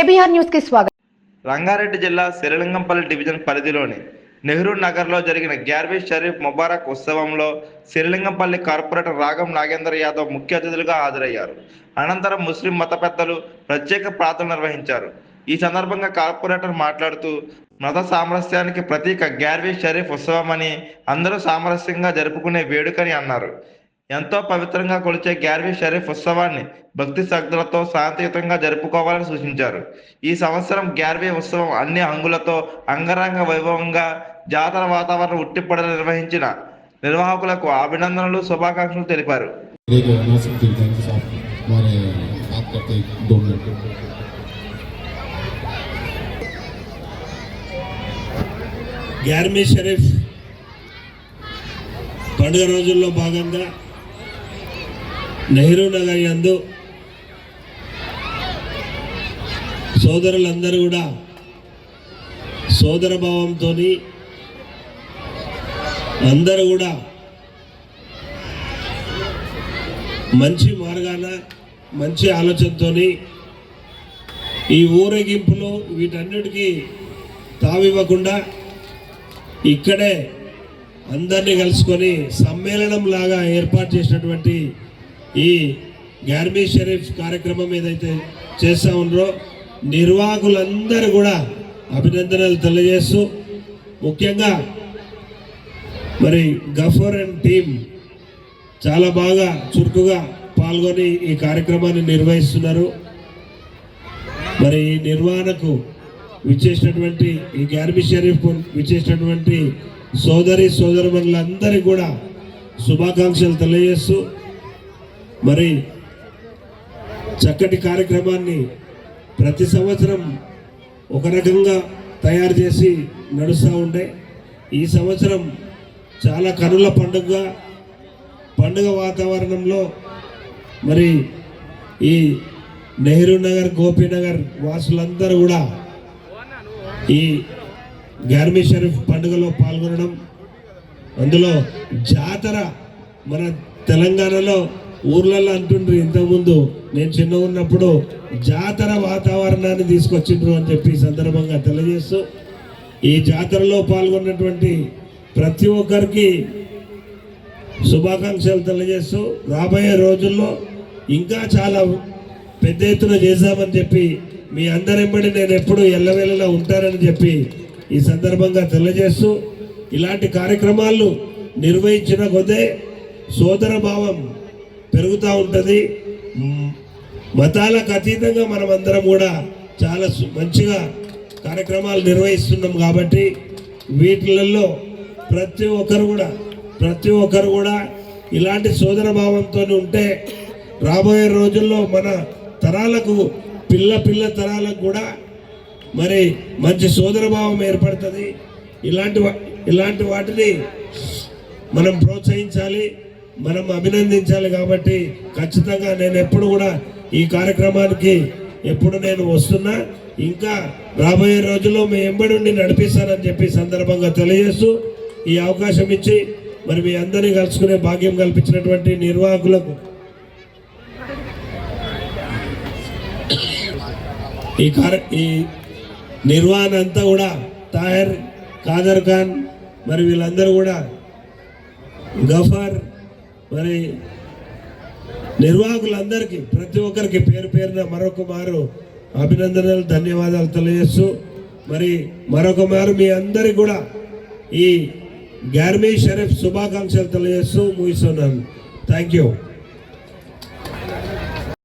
KBR న్యూస్కి స్వాగతం. రంగారెడ్డి జిల్లా శిరలింగంపల్లి డివిజన్ పరిధిలోని నెహ్రూ నగర్లో జరిగిన గ్యార్వీ షరీఫ్ ముబారక్ ఉత్సవంలో శిరలింగంపల్లి కార్పొరేటర్ రాగం నాగేంద్ర యాదవ్ ముఖ్య అతిథులుగా హాజరయ్యారు. అనంతరం ముస్లిం మత పెద్దలు ప్రత్యేక ప్రార్థనలు నిర్వహించారు. ఈ సందర్భంగా కార్పొరేటర్ మాట్లాడుతూ మత సామరస్యానికి ప్రతీక గ్యార్వీ షరీఫ్ ఉత్సవం అని అందరూ సామరస్యంగా జరుపుకునే వేడుకని అన్నారు. ఎంతో పవిత్రంగా కొలిచే గ్యార్వీ షరీఫ్ ఉత్సవాన్ని భక్తి శ్రద్ధలతో శాంతియుతంగా జరుపుకోవాలని సూచించారు. ఈ సంవత్సరం గ్యార్వీ ఉత్సవం అన్ని అంగులతో అంగరంగ వైభవంగా జాతర వాతావరణం ఉట్టిపడ నిర్వహించిన నిర్వాహకులకు అభినందనలు శుభాకాంక్షలు తెలిపారు. గ్యార్మీ షరీఫ్ పండుగ రోజుల్లో భాగంగా నెహ్రూ నగర్ యందు సోదరులందరూ కూడా సోదరభావంతో అందరూ కూడా మంచి మార్గాన మంచి ఆలోచనతో ఈ ఊరేగింపులు వీటన్నిటికీ తావివ్వకుండా ఇక్కడే అందరినీ కలుసుకొని సమ్మేళనం లాగా ఏర్పాటు చేసినటువంటి ఈ గార్మీ షరీఫ్ కార్యక్రమం ఏదైతే చేస్తూ ఉన్నారో నిర్వాహకులందరూ కూడా అభినందనలు తెలియజేస్తూ ముఖ్యంగా మరి గఫర్ అండ్ టీం చాలా బాగా చురుకుగా పాల్గొని ఈ కార్యక్రమాన్ని నిర్వహిస్తున్నారు. మరి ఈ నిర్వహణకు విచ్చేసినటువంటి ఈ గ్యార్బీ షరీఫ్ విచ్చేసినటువంటి సోదరి సోదరుమణులందరికీ కూడా శుభాకాంక్షలు తెలియజేస్తూ మరి చక్కటి కార్యక్రమాన్ని ప్రతి సంవత్సరం ఒక రకంగా తయారు చేసి నడుస్తూ ఉండే. ఈ సంవత్సరం చాలా కనుల పండుగగా పండుగ వాతావరణంలో మరి ఈ నెహ్రూ నగర్ గోపీనగర్ వాసులందరూ కూడా ఈ గార్మీ షరీఫ్ పండుగలో పాల్గొనడం. అందులో జాతర మన తెలంగాణలో ఊర్లలో అంటుండ్రు ఇంతకుముందు నేను చిన్న ఉన్నప్పుడు జాతర వాతావరణాన్ని తీసుకొచ్చిండ్రు అని చెప్పి సందర్భంగా తెలియజేస్తూ ఈ జాతరలో పాల్గొన్నటువంటి ప్రతి ఒక్కరికి శుభాకాంక్షలు తెలియజేస్తూ రాబోయే రోజుల్లో ఇంకా చాలా పెద్ద ఎత్తున చేశామని చెప్పి మీ అందరింబడి నేను ఎప్పుడు ఎల్లవేళలా ఉంటానని చెప్పి ఈ సందర్భంగా తెలియజేస్తూ ఇలాంటి కార్యక్రమాలు నిర్వహించిన కొద్దే సోదర భావం పెరుగుతూ ఉంటుంది. మతాలకు అతీతంగా మనం అందరం కూడా చాలా సు- మంచిగా కార్యక్రమాలు నిర్వహిస్తున్నాం కాబట్టి వీటిలలో ప్రతి ఒక్కరు కూడా ప్రతి ఒక్కరు కూడా ఇలాంటి సోదర భావంతో ఉంటే రాబోయే రోజుల్లో మన తరాలకు పిల్ల పిల్ల తరాలకు కూడా మరి మంచి సోదర భావం ఏర్పడుతుంది. ఇలాంటి వా- ఇలాంటి వాటిని మనం ప్రోత్సహించాలి. మనం అభినందించాలి కాబట్టి ఖచ్చితంగా నేను ఎప్పుడు కూడా ఈ కార్యక్రమానికి ఎప్పుడు నేను వస్తున్నా. ఇంకా రాబోయే రోజుల్లో మీ ఎంబడి నడిపిస్తానని చెప్పి సందర్భంగా తెలియజేస్తూ ఈ అవకాశం ఇచ్చి మరి మీ అందరినీ కలుసుకునే భాగ్యం కల్పించినటువంటి నిర్వాహకులకు ఈ కార్య ఈ నిర్వహణ అంతా కూడా తాయర్ కాదర్ ఖాన్ మరి వీళ్ళందరూ కూడా గఫార్ మరి నిర్వాహకులందరికీ ప్రతి ఒక్కరికి పేరు పేరున మరొక మారు అభినందనలు ధన్యవాదాలు తెలియజేస్తూ మరి మరొక మారు మీ అందరికి కూడా ఈ గ్యార్మీ షరీఫ్ శుభాకాంక్షలు తెలియజేస్తూ ముగిస్తున్నాను. Thank you.